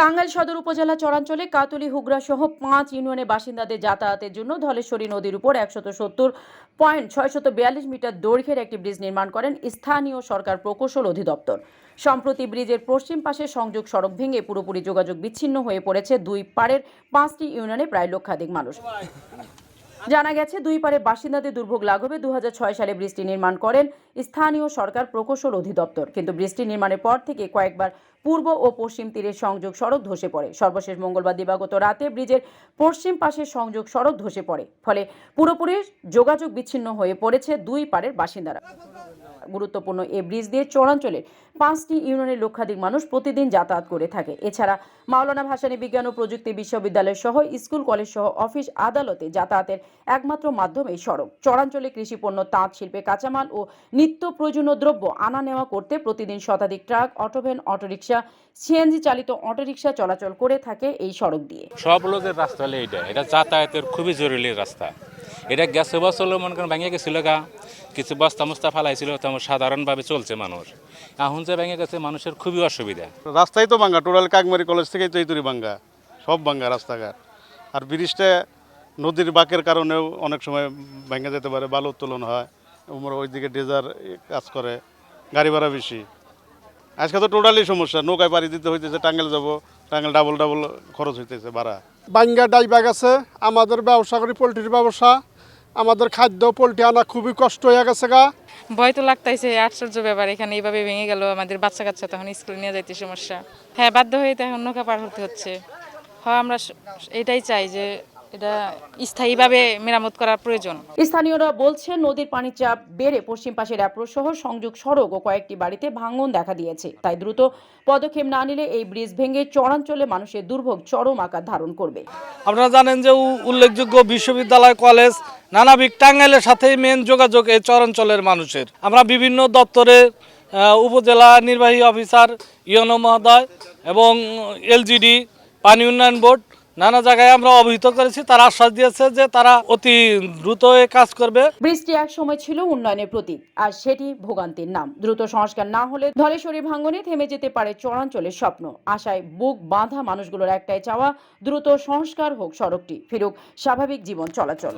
টাঙ্গাইল সদর উপজেলা চরাঞ্চলে কাতুলি হুগরা সহ পাঁচ ইউনিয়নের বাসিন্দাদের যাতায়াতের জন্য ধলেশ্বরী নদীর উপর একশত সত্তর পয়েন্ট ছয়শত বিয়াল্লিশ মিটার দৈর্ঘ্যের একটি ব্রিজ নির্মাণ করেন স্থানীয় সরকার প্রকৌশল অধিদপ্তর। সম্প্রতি ব্রিজের পশ্চিম পাশে সংযোগ সড়ক ভেঙে পুরোপুরি যোগাযোগ বিচ্ছিন্ন হয়ে পড়েছে দুই পাড়ের পাঁচটি ইউনিয়নে প্রায় লক্ষাধিক মানুষ। জানা গেছে, দুই পারে বাসিন্দাদের দুর্ভোগ লাঘবে। দু হাজার ছয় সালে বৃষ্টি নির্মাণ করেন স্থানীয় সরকার প্রকৌশল অধিদপ্তর। কিন্তু বৃষ্টি নির্মাণের পর থেকে কয়েকবার পূর্ব ও পশ্চিম তীরের সংযোগ সড়ক ধসে পড়ে। সর্বশেষ মঙ্গলবার দিবাগত রাতে ব্রিজের পশ্চিম পাশের সংযোগ সড়ক ধসে পড়ে। ফলে পুরোপুরি যোগাযোগ বিচ্ছিন্ন হয়ে পড়েছে দুই পারের বাসিন্দারা। গুরুত্বপূর্ণ এই ব্রিজ দিয়ে চরাঞ্চলের পাঁচটি ইউনিয়নের লক্ষাধিক মানুষ প্রতিদিন যাতায়াত করে থাকে। এছাড়া মাওলানা ভাসানী বিজ্ঞান ও প্রযুক্তি বিশ্ববিদ্যালয় সহ স্কুল, কলেজ সহ অফিস আদালতে যাতায়াতের একমাত্র মাধ্যম এই সড়ক। চরাঞ্চলে কৃষিপণ্য, তাঁত শিল্পে কাঁচামাল ও নিত্য প্রয়োজনীয় দ্রব্য আনা নেওয়া করতে প্রতিদিন শতাধিক truck, auto van, auto rickshaw, CNG চালিত অটোরিকশা চলাচল করে থাকে এই সড়ক দিয়ে। সব লোকের রাস্তা এইটা এটা যাতায়াতের খুবই জরুরি রাস্তা। এটা গ্যাসে বছর মনে করেন ভেঙে গেছিল গা। কিছু বস্তা মস্তা ফালাইছিল তেমন সাধারণভাবে চলছে মানুষ। এখন যে ভেঙে গেছে মানুষের খুবই অসুবিধা। রাস্তাই তো ভাঙ্গা টোটাল কাকমারি কলেজ থেকেই চৈতুরি ভাঙ্গা সব ভাঙ্গা রাস্তাঘাট। আর ব্রিজটা নদীর বাঁকের কারণেও অনেক সময় ভেঙে যেতে পারে বালু উত্তোলন হয় ওমর ওইদিকে ডেজার কাজ করে গাড়ি ভাড়া বেশি। আজকে তো টোটালি সমস্যা নৌকায় পাড়ি দিতে হইতেছে টাঙ্গেল যাব টাঙ্গেল ডাবল ডাবল খরচ হইতেছে ভাড়া। বাঙ্গা ডাইবা গেছে আমাদের ব্যবসা করি পোলট্রির ব্যবসা আমাদের খাদ্য, পোলট্রি আনা খুবই কষ্ট হয়ে গেছে গা। ভয় তো লাগতাইছে আশ্চর্য ব্যাপার, এখানে এইভাবে ভেঙে গেল, আমাদের বাচ্চা কাচ্চা তখন স্কুলে নিয়ে যাইতে সমস্যা। হ্যাঁ বাধ্য হয়ে তখন নৌকা পার হতে হচ্ছে। হ্যাঁ আমরা এটাই চাই যে এটা স্থায়ীভাবে মেরামত করার প্রয়োজন। স্থানীয়রা বলছেন নদীর পানির চাপ বেড়ে পশ্চিম পাশের অ্যাপ্রোচ সহ সংযোগ সড়ক ও কয়েকটি বাড়িতে ভাঙন দেখা দিয়েছে। তাই দ্রুত পদক্ষেপ না নিলে এই ব্রিজ ভেঙে চরাঞ্চলে মানুষের দুর্ভোগ চরম আকার ধারণ করবে। আপনারা জানেন যে উল্লেখযোগ্য বিশ্ববিদ্যালয় কলেজ নানাবিক টাঙ্গাইলের সাথেই মেন যোগাযোগ এই চরাঞ্চলের মানুষের। আমরা বিভিন্ন দপ্তরে উপজেলা নির্বাহী অফিসার ইয়নো মহোদয় এবং এলজিডি পানি উন্নয়ন বোর্ড নানা জায়গায় আমরা অবহিত করেছি তারা আশ্বাস দিয়েছে যে তারা অতি দ্রুত এ কাজ করবে। ব্রিজটি এক সময় ছিল উন্নয়নের প্রতীক আর সেটি ভোগান্তির নাম। দ্রুত সংস্কার না হলে ধলেশ্বরী ভাঙ্গনে থেমে যেতে পারে চরাঞ্চলের স্বপ্ন। আশায় বুক বাঁধা মানুষগুলোর একটাই চাওয়া দ্রুত সংস্কার হোক সড়কটি ফিরুক স্বাভাবিক জীবন চলাচল।